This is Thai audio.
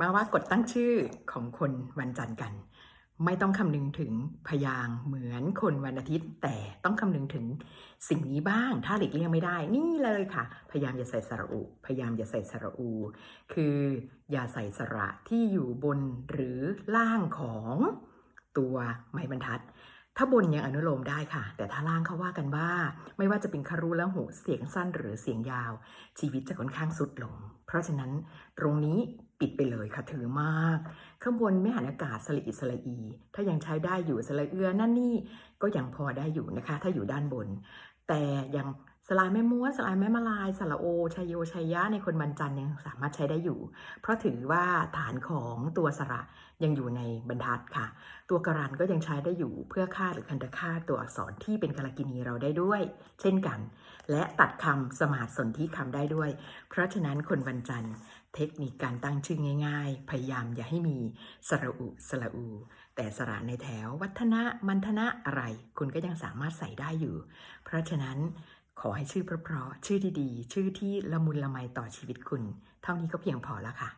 มาว่ากดตั้งชื่อของคนวันจันทร์กัน ไม่ต้องคำนึงถึงพยางค์เหมือนคนวันอาทิตย์ แต่ต้องคำนึงถึงสิ่งนี้บ้าง ถ้าหลีกเลี่ยงไม่ได้ นี่เลยค่ะ พยายามอย่าใส่สระอุ พยายามอย่าใส่สระอู คืออย่าใส่สระที่อยู่บนหรือล่างของตัวไม้บรรทัด ถ้าบนยังอนุโลมได้ค่ะ แต่ถ้าล่างเขาว่ากันว่า ไม่ว่าจะเป็นคารุและหูเสียงสั้นหรือเสียงยาว ชีวิตจะค่อนข้างสุดลง เพราะฉะนั้นตรงนี้ ปิดไปเลยค่ะถือมาก ข้างบนไม่หันอากาศสลีอิสละอีถ้ายังใช้ได้อยู่สละเอือนั่นนี่ก็ยังพอได้อยู่นะคะ ถ้าอยู่ด้านบน แต่ยัง สลายแม่ม้วนสลายแม่มาลายสระโอชัยโยชัยยะในคนบรรจันยังสามารถใช้ได้อยู่ เพราะถือว่าฐานของตัวสระยังอยู่ในบรรทัดค่ะ ตัวกรันก็ยังใช้ได้อยู่เพื่อค่าหรือคันธค่าตัวอักษรที่เป็นกาลกินีเราได้ด้วย เช่นกัน และตัดคำสมาสนที่คำได้ด้วย เพราะฉะนั้นคนวันจันเทคนิคการตั้งชื่อง่ายๆ พยายามอย่าให้มีสระอุสระอู แต่สระในแถววัฒนะมันธนะอะไร คุณก็ยังสามารถใส่ได้อยู่ เพราะฉะนั้น ขอให้ชื่อเพราะๆชื่อดีๆ ชื่อที่ละมุนละไมต่อชีวิตคุณ เท่านี้ก็เพียงพอแล้วค่ะ